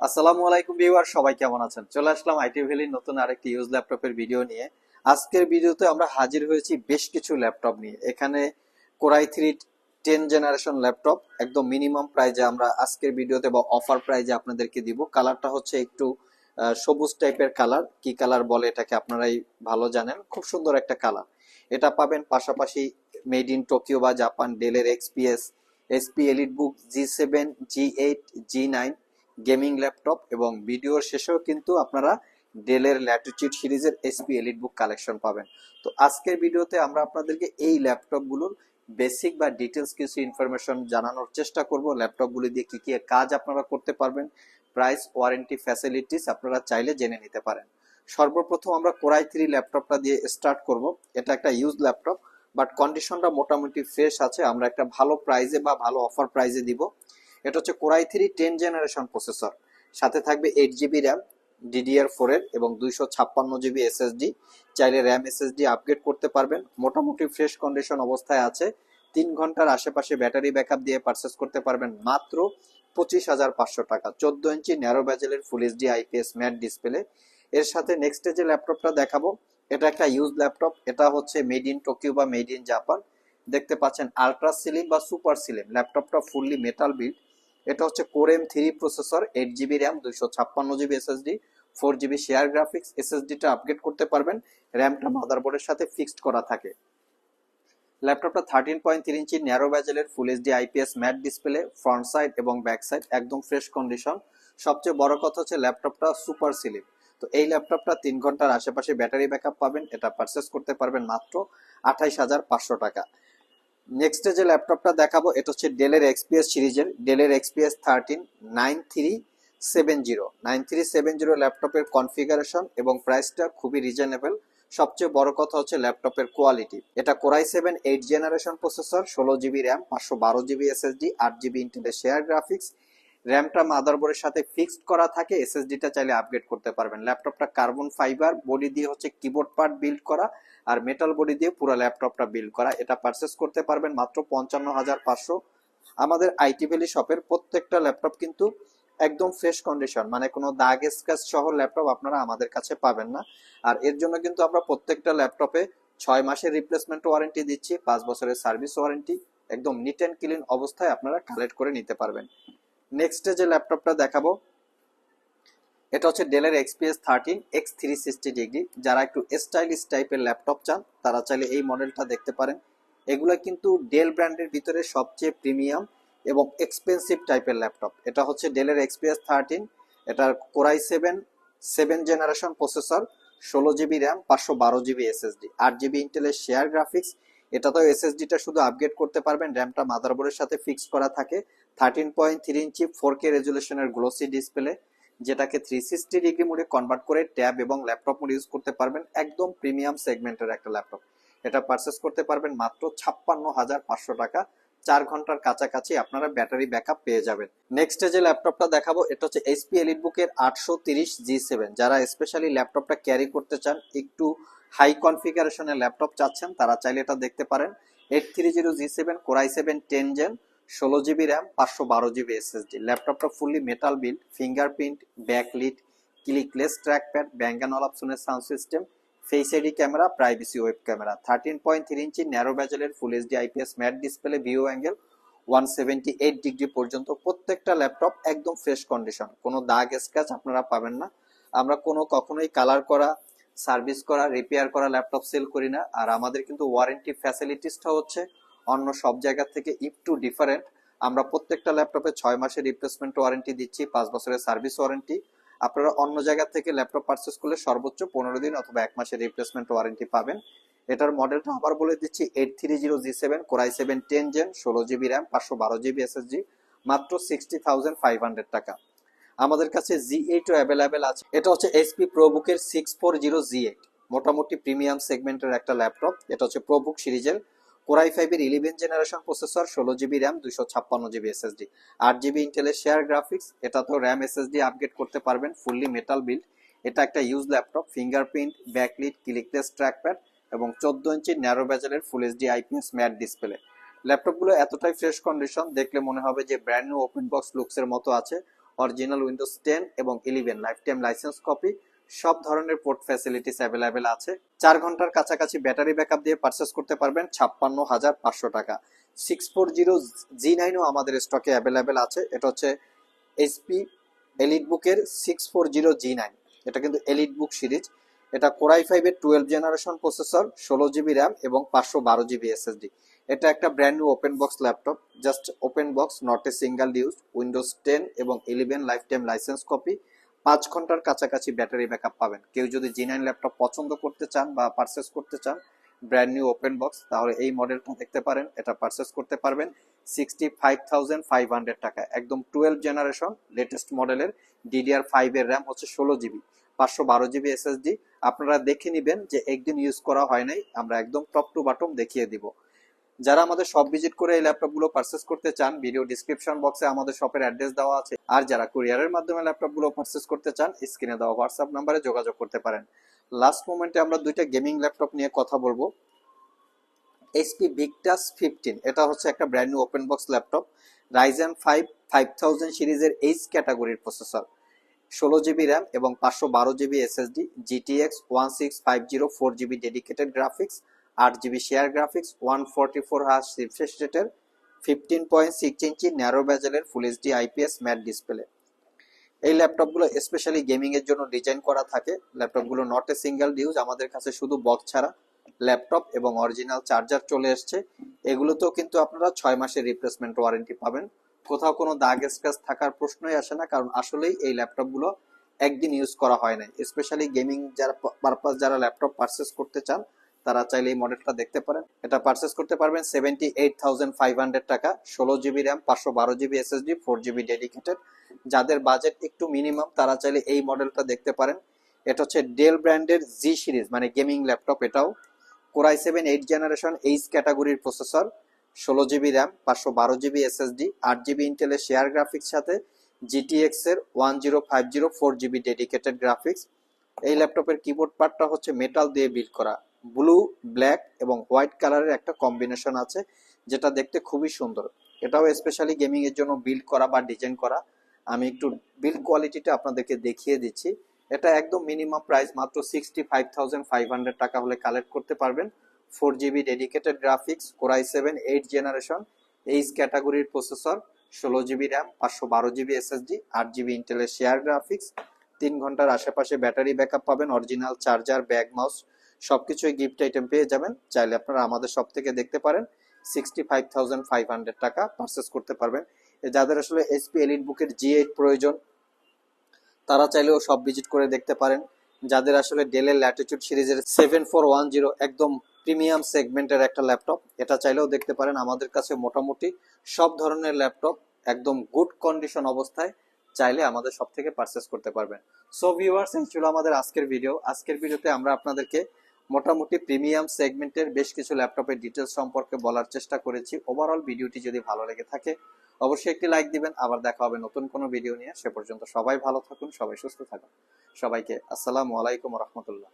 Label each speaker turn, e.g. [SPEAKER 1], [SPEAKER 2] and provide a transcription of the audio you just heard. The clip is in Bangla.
[SPEAKER 1] আসসালামু আলাইকুম ভিউয়ার, সবাই কেমন আছেন? চলে আসলাম আইটি ভ্যালির নতুন আরেকটি ইউজ ল্যাপটপের ভিডিও নিয়ে। আজকের ভিডিওতে আমরা হাজির হয়েছি বেশ কিছু ল্যাপটপ নিয়ে। এখানে core i three ten generation laptop একদম মিনিমাম প্রাইজে আমরা আজকের ভিডিওতে বা অফার প্রাইজে আপনাদেরকে দিব। কালারটা হচ্ছে একটু সবুজ টাইপের কালার কি কালার বলে এটাকে আপনারাই ভালো জানেন। খুব সুন্দর একটা কালার এটা পাবেন পাশাপাশি মেড ইন টোকিও বা জাপান ডেলের XPS HP elite book G seven G eight G nine gaming laptop এবং ভিডিওর শেষেও কিন্তু আপনারা ডেলের ল্যাটিচিউড সিরিজের এসপি এলিট বুক কালেকশন পাবেন। তো আজকের ভিডিওতে আমরা আপনাদেরকে এই ল্যাপটপগুলোর বেসিক বা ডিটেলস কিছু ইনফরমেশন জানানোর চেষ্টা করব। ল্যাপটপগুলি দিয়ে কি কি কাজ আপনারা করতে পারবেন প্রাইস ওয়ারেন্টি ফ্যাসিলিটিস আপনারা চাইলে জেনে নিতে পারেন। সর্বপ্রথম আমরা কোরাই থ্রি ল্যাপটপটা দিয়ে স্টার্ট করব। এটা একটা ইউজ ল্যাপটপ বাট কন্ডিশনটা মোটামুটি ফ্রেশ আছে। আমরা একটা ভালো প্রাইজে বা ভালো অফার প্রাইজে দিব। এটা হচ্ছে core i three ten generation processor. সাথে থাকবে eight GB RAM DDR four এর এবং দুইশো ছাপ্পান্ন জিবি এসএসডি চাইলে র্যাম এসএসডি আপগ্রেড করতে পারবেন। মোটামুটি ফ্রেশ কন্ডিশন অবস্থায় আছে। তিন ঘণ্টার আশেপাশে ব্যাটারি ব্যাকআপ দিয়ে পারচেস করতে পারবেন মাত্র পঁচিশ হাজার পাঁচশো টাকা। চোদ্দ inch narrow ব্যাজেলের full HD IPS matte display এর সাথে নেক্সট যে ল্যাপটপটা দেখাবো, এটা একটা ইউজ ল্যাপটপ এটা হচ্ছে মেড ইন টোকিও বা মেড ইন জাপান দেখতে পাচ্ছেন আলট্রা সিলিম বা সুপার সিলিম ল্যাপটপটা ফুললি মেটাল বিল্ড এটা হচ্ছে core M three processor eight GB RAM দুইশো ছাপ্পান্ন GB SSD four GB share graphics এসএসডিটা upgrade করতে পারবেন। র্যামটা মাদারবোর্ডের সাথে ফিক্সড করা থাকে। ল্যাপটপটা thirteen point three inch narrow ব্যাজেলের full HD IPS matte display front side এবং ব্যাক সাইড একদম ফ্রেশ কন্ডিশন সবচেয়ে বড় কথা হচ্ছে ল্যাপটপটা সুপার সিলিম তো এই ল্যাপটপটা তিন ঘণ্টার আশেপাশে ব্যাটারি ব্যাকআপ পাবেন, এটা পারচেস করতে পারবেন মাত্র আঠাইশ হাজার পাঁচশো টাকা। নেক্সট যে ল্যাপটপটা দেখাবো, এটা হচ্ছে ডেলের এক্সপিএস সিরিজের ডেলের XPS thirteen nine three seven zero nine three seven zero ল্যাপটপের কনফিগারেশন এবং প্রাইসটা খুবই রিজনেবল সবচেয়ে বড় কথা হচ্ছে ল্যাপটপের কোয়ালিটি এটা core i seven eight generation processor ষোলো জিবি র্যাম পাঁচশো বারো জিবি এসএসডি আট জিবি ইন্টেলের শেয়ার গ্রাফিক্স র্যামটা মাদারবোর্ডের সাথে ফিক্সড করা থাকে এসএসডিটা চাইলে আপগ্রেড করতে পারবেন। ল্যাপটপটা কার্বন ফাইবার বডি দিয়ে হচ্ছে কিবোর্ড পার্ট বিল্ড করা। আর মেটাল বডি দিয়ে পুরো ল্যাপটপটা বিল্ড করা। এটা পারচেস করতে পারবেন মাত্র পঞ্চান্ন হাজার পাঁচশো। আমাদের আইটি ভ্যালি শপের প্রত্যেকটা ল্যাপটপ কিন্তু একদম ফ্রেশ কন্ডিশন মানে কোনো দাগ স্ক্র্যাচ সহ ল্যাপটপ আপনারা আমাদের কাছে পাবেন না। আর এর জন্য কিন্তু আমরা প্রত্যেকটা ল্যাপটপে ছয় মাসের রিপ্লেসমেন্ট ওয়ারেন্টি দিচ্ছি, পাঁচ বছরের সার্ভিস ওয়ারেন্টি একদম নিট অ্যান্ড ক্লিন অবস্থায় আপনারা কালেক্ট করে নিতে পারবেন। নেক্সট যে ল্যাপটপটা দেখাবো এটা হচ্ছে ডেলের XPS thirteen x three sixty degree যারা একটু স্টাইলিশ টাইপের ল্যাপটপ চান, তারা চাইলে এই মডেলটা দেখতে পারেন। এগুলো কিন্তু ডেল ব্র্যান্ডের ভিতরে সবচেয়ে প্রিমিয়াম এবং এক্সপেন্সিভ টাইপের ল্যাপটপ এটা হচ্ছে ডেলের এক্সপিএস থার্টিন এটার core i seven seven generation processor ষোলো জিবি র্যাম পাঁচশো বারো জিবি এসএসডি আট জিবি ইন্টেলের শেয়ার গ্রাফিক্স এটা তো এসএসডিটা শুধু আপগ্রেড করতে পারবেন র্যামটা মাদারবোর্ডের সাথে ফিক্স করা থাকে। Thirteen point three inch four K রেজুলেশনের glossy display যেটাকে থ্রি সিক্সটি ডিগ্রি মোডে কনভার্ট করে ট্যাব এবং ল্যাপটপ মোড ইউজ করতে পারবেন একদম প্রিমিয়াম সেগমেন্টের একটা ল্যাপটপ এটা পারচেস করতে পারবেন মাত্র ছাপ্পান্ন হাজার পাঁচশো টাকা। চার ঘণ্টার কাছাকাছি আপনারা ব্যাটারি ব্যাকআপ পেয়ে যাবেন। নেক্সট যে ল্যাপটপটা দেখাবো, এটা হচ্ছে এইচপি এলিট বুকের আটশো তিরিশ জি সেভেন যারা স্পেশালি ল্যাপটপটা ক্যারি করতে চান, একটু হাই কনফিগারেশনের ল্যাপটপ চাচ্ছেন, তারা চাইলে এটা দেখতে পারেন। Eight three zero G seven core i seven ten gen ষোলো জিবি র্যাম, পাঁচশো বারো জিবি এসএসডি। ল্যাপটপটা fully metal build fingerprint backlit clickless trackpad Bang and অপশনের sound system face ID camera privacy web camera thirteen point three inch narrow ব্যাজেলের full HD IPS matte display view angle one seventy eight degree পর্যন্ত। প্রত্যেকটা ল্যাপটপ একদম ফ্রেশ কন্ডিশন কোনো দাগ স্ক্র্যাচ আপনারা পাবেন না। আমরা কোনো কখনোই কালার করা সার্ভিস করা রিপেয়ার করা ল্যাপটপ সেল করি না। আর আমাদের কিন্তু ওয়ারেন্টি ফ্যাসিলিটিসটা হচ্ছে অন্য সব জায়গা থেকে একটু ডিফারেন্ট আমরা প্রত্যেকটা ল্যাপটপে ছয় মাসের রিপ্লেসমেন্ট ওয়ারেন্টি দিচ্ছি, পাঁচ বছরের সার্ভিস ওয়ারেন্টি আপনারা অন্য জায়গা থেকে ল্যাপটপ পারচেস করলে সর্বোচ্চ পনেরো দিন অথবা এক মাসের রিপ্লেসমেন্ট ওয়ারেন্টি পাবেন। এটার মডেলটা আবার বলে দিচ্ছি eight three zero G seven core i seven ten gen ষোলো জিবি র্যাম পাঁচশো বারো জিবি এসএসজি মাত্র সিক্সটি থাউজেন্ড ফাইভ হান্ড্রেড টাকা। আমাদের কাছে জি এইটও অ্যাভেলেবেল আছে। এটা হচ্ছে HP প্রোবুকের six four zero G eight মোটামুটি প্রিমিয়াম সেগমেন্টের একটা ল্যাপটপ। এটা হচ্ছে প্রোবুক সিরিজের কোরাই ফাইভের ইলেভেন জেনারেশন প্রসেসর ষোলো জিবি র্যাম দুশো ছাপ্পান্ন জিবি এসএসডি আট জিবি ইন্টেলের শেয়ার গ্রাফিক্স এটা তো র্যাম এসএসডি আপগ্রেড করতে পারবেন ফুললি মেটাল বিল্ড এটা একটা use laptop fingerprint backlit clickless trackpad এবং চোদ্দ inch narrow ব্যাজেলের full HD IPS matte display ল্যাপটপগুলো এতটাই ফ্রেশ কন্ডিশন দেখলে মনে হবে যে ব্র্যান্ড নিউ ওপেন বক্স লুকসের মতো আছে। অরিজিনাল উইন্ডোজ টেন এবং eleven life time licence copy সব ধরনের পোর্ট ফ্যাসিলিটিস অ্যাভেলেবেল আছে। চার ঘণ্টার কাছাকাছি ব্যাটারি ব্যাকআপ দিয়ে পারচেস করতে পারবেন ছাপ্পান্ন হাজার পাঁচশো টাকা। সিক্স ফোর জিরো জি নাইনও আমাদের স্টকে অ্যাভেলেবেল আছে। এটা হচ্ছে এইচপি এলিট বুকের six four zero G nine এটা কিন্তু এলিট বুক সিরিজ এটা কোরাই ফাইভের টুয়েলভ জেনারেশন প্রসেসর ষোলো জিবি র্যাম এবং পাঁচশো বারো জিবি এসএসডি এটা একটা brand new open box laptop just open box not a single use Windows ten এবং eleven life time licence copy পাঁচ ঘণ্টার কাছাকাছি ব্যাটারি ব্যাকআপ পাবেন। কেউ যদি জি নাইন ল্যাপটপ পছন্দ করতে চান বা পারচেস করতে চান ব্র্যান্ড নিউ ওপেন বক্স তাহলে এই মডেলটা দেখতে পারেন। এটা পারচেস করতে পারবেন sixty five thousand five hundred টাকা একদম টুয়েলভ জেনারেশন লেটেস্ট মডেলের ডিডিআর ফাইভ এর র্যাম হচ্ছে ষোলো জিবি পাঁচশো বারো জিবি এসএসডি আপনারা দেখে নিবেন যে একদিন ইউজ করা হয় নাই, আমরা একদম টপ টু বাটম দেখিয়ে দিব। যারা আমাদের শপ ভিজিট করে এই ল্যাপটপগুলো পারচেস করতে চান ভিডিও ডিসক্রিপশন বক্সে আমাদের শপের অ্যাড্রেস দেওয়া আছে। আর যারা কুরিয়ারের মাধ্যমে ল্যাপটপগুলো পারচেস করতে চান স্ক্রিনে দেওয়া হোয়াটসঅ্যাপ নাম্বারে যোগাযোগ করতে পারেন। লাস্ট মোমেন্টে আমরা দুইটা গেমিং ল্যাপটপ নিয়ে কথা বলব। এইচপি বিগটাস ফিফটিন এটা হচ্ছে একটা brand new open box laptop Ryzen five five thousand সিরিজের এইচ ক্যাটাগরির প্রসেসর ষোলো জিবি র্যাম এবং পাঁচশো বারো GB SSD GTX one six five zero four GB dedicated graphics আট GB share graphics one forty four hertz refresh রেটের fifteen point six inch narrow ব্যাজেলের full HD IPS matte display এই ল্যাপটপগুলো স্পেশালি গেমিং এর জন্য ডিজাইন করা থাকে। ল্যাপটপগুলো নট এ সিঙ্গেল ইউজ আমাদের কাছে শুধু বক্স ছাড়া ল্যাপটপ এবং অরিজিনাল চার্জার চলে এসছে। এগুলোতেও কিন্তু আপনারা ছয় মাসের রিপ্লেসমেন্ট ওয়ারেন্টি পাবেন। কোথাও কোনো দাগ স্ক্র্যাচ থাকার প্রশ্নই আসে না, কারণ আসলেই এই ল্যাপটপগুলো একদিন ইউজ করা হয় না স্পেশালি গেমিং যারা পারপাস যারা ল্যাপটপ পারচেস করতে চান তারা চাইলে এই মডেলটা দেখতে পারেন। এটা পারচেস করতে পারবেন seventy eight thousand five hundred টাকা, ষোলো জিবি র্যাম পাঁচশো বারো GB SSD four GB dedicated যাদের বাজেট একটু মিনিমাম তারা চাইলে এই মডেলটা দেখতে পারেন। এটা হচ্ছে ডেল ব্র্যান্ডের জি সিরিজ মানে গেমিং ল্যাপটপ এটাও। Core i seven eight generation H ক্যাটাগরির প্রসেসর ষোলো জিবি র্যাম পাঁচশো বারো জিবি এসএসডি আট জিবি ইন্টেলের শেয়ার গ্রাফিক্স সাথে জিটিএক্স এর one zero five zero four GB dedicated graphics এই ল্যাপটপের কিবোর্ড পার্টটা হচ্ছে মেটাল দিয়ে বিল্ড করা। ব্লু, ব্ল্যাক এবং হোয়াইট কালারের একটা কম্বিনেশন আছে, যেটা দেখতে খুবই সুন্দর। এটাও স্পেশালি গেমিং এর জন্য বিল্ড করা বা ডিজাইন করা। আমি একটু বিল্ড কোয়ালিটিটা আপনাদেরকে দেখিয়ে দিচ্ছি। এটা একদম মিনিমাম প্রাইস মাত্র sixty five thousand five hundred টাকা হলে কালেক্ট করতে পারবেন। Four GB dedicated graphics, core i seven, eight generation, H ক্যাটাগরির প্রসেসর, ষোলো জিবি র্যাম, পাঁচশো বারো জিবি এসএসডি, আট জিবি ইন্টেলের শেয়ার গ্রাফিক্স, তিন ঘণ্টার আশেপাশে ব্যাটারি ব্যাকআপ পাবেন, অরিজিনাল চার্জার, ব্যাগ, মাউস সবকিছুই গিফট আইটেম পেয়ে যাবেন। চাইলে আপনারা আমাদের সব থেকে দেখতে পারেন। Sixty five thousand five hundred টাকা পারচেস করতে পারবেন। যাদের আসলে এসপি এলিট বুকের জি এইট প্রয়োজন, তারা চাইলেও সব ভিজিট করে দেখতে পারেন। যাদের আসলে ডেলের ল্যাটিটিউড সিরিজের সেভেন ফোর ওয়ান জিরো একদম প্রিমিয়াম সেগমেন্টের একটা ল্যাপটপ এটা চাইলেও দেখতে পারেন। আমাদের কাছে মোটামুটি সব ধরনের ল্যাপটপ একদম গুড কন্ডিশন অবস্থায় চাইলে আমাদের সব থেকে পারচেস করতে পারবেন। সো ভিউয়ার্স এই ছিল আমাদের আজকের ভিডিও আজকের ভিডিওতে আমরা আপনাদেরকে মোটামুটি প্রিমিয়াম সেগমেন্টের বেশ কিছু ল্যাপটপের ডিটেলস সম্পর্কে বলার চেষ্টা করেছি। ওভারঅল ভিডিওটি যদি ভালো লেগে থাকে, অবশ্যই একটি লাইক দিবেন। আবার দেখা হবে নতুন কোনো ভিডিও নিয়ে। সে পর্যন্ত সবাই ভালো থাকুন, সবাই সুস্থ থাকুন। সবাইকে আসসালামু আলাইকুম রহমতুল্লাহ।